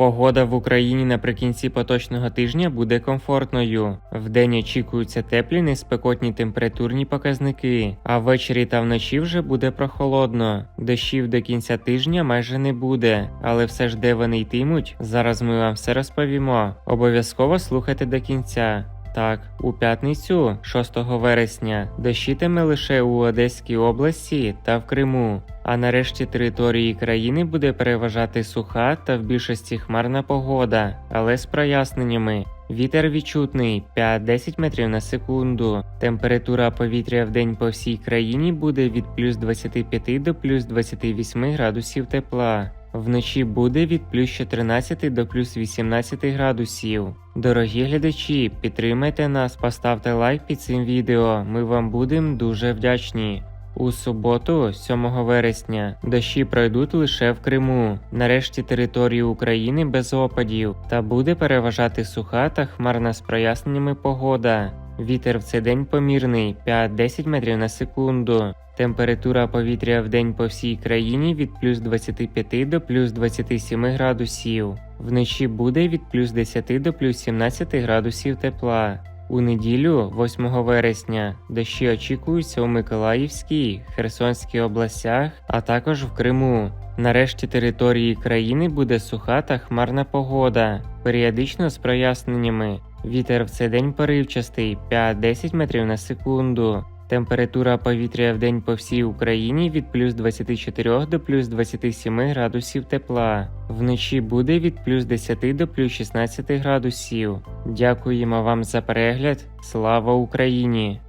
Погода в Україні наприкінці поточного тижня буде комфортною. Вдень очікуються теплі неспекотні температурні показники, а ввечері та вночі вже буде прохолодно. Дощів до кінця тижня майже не буде, але все ж де вони йтимуть, зараз ми вам все розповімо. Обов'язково слухайте до кінця. Так, у п'ятницю, 6 вересня, дощитиме лише у Одеській області та в Криму. А на решті території країни буде переважати суха та в більшості хмарна погода, але з проясненнями. Вітер відчутний 5-10 метрів на секунду. Температура повітря в день по всій країні буде від плюс 25 до плюс 28 градусів тепла. Вночі буде від плюс 14 до плюс 18 градусів. Дорогі глядачі, підтримайте нас, поставте лайк під цим відео. Ми вам будемо дуже вдячні. У суботу, 7 вересня, дощі пройдуть лише в Криму. Нарешті території України без опадів, та буде переважати суха та хмарна з проясненнями погода. Вітер в цей день помірний 5-10 метрів на секунду. Температура повітря в день по всій країні від плюс 25 до плюс 27 градусів. Вночі буде від плюс 10 до плюс 17 градусів тепла. У неділю, 8 вересня, дощі очікуються у Миколаївській, Херсонській областях, а також в Криму. Нарешті території країни буде суха та хмарна погода, періодично з проясненнями. Вітер в цей день поривчастий 5-10 метрів на секунду. Температура повітря в день по всій Україні від плюс 24 до плюс 27 градусів тепла. Вночі буде від плюс 10 до плюс 16 градусів. Дякуємо вам за перегляд. Слава Україні!